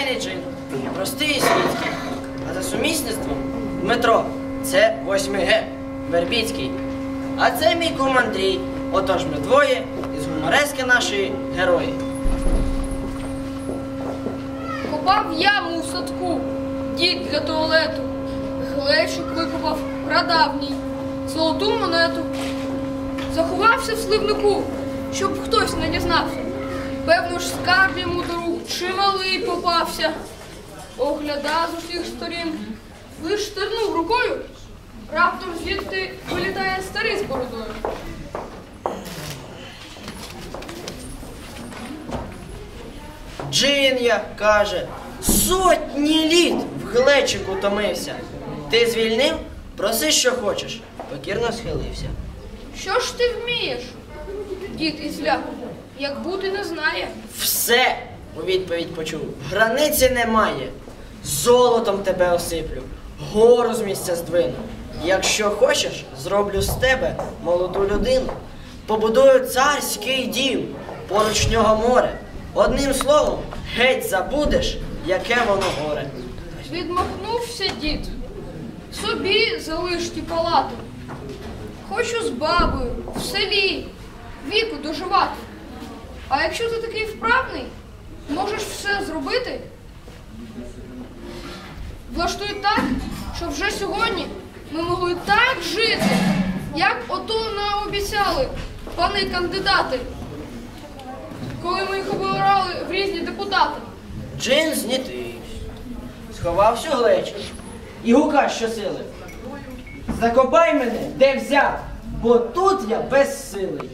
звичайний джин, простий і світський. А за сумісництвом Дмитро це 8 Г, Вербіцький. А це мій кум Андрій. Отож ми двоє із гуморески нашої герої. Копав яму у садку, дід для туалету. Глечик викопав прадавній, золоту монету. Заховався в сливнику, щоб хтось не дізнався. Певно ж скарб йому до рук чималий попався. Огляда з усіх сторін, лиш тернув рукою. Раптом звідти вилітає старий з бородою. Джин я, каже, сотні літ в глечику томився. Ти звільнив? Проси, що хочеш. Покірно схилився. Що ж ти вмієш? Дід із ляку, як бути не знає. Все, у відповідь почув. Границі немає. Золотом тебе осиплю, гору з місця здвину. Якщо хочеш, зроблю з тебе молоду людину. Побудую царський дім, поруч нього море. Одним словом, геть забудеш, яке воно горе. Відмахнувся дід. Собі залиш ті палати. Хочу з бабою в селі віку доживати. А якщо ти такий вправний, можеш все зробити. Влаштуй так, щоб вже сьогодні ми могли так жити, як ото наобіцяли пани кандидати, коли ми їх обирали в різні депутати. Джин знітився, сховався глечик і гука щосили. Закопай мене, де взяв, бо тут я безсилий.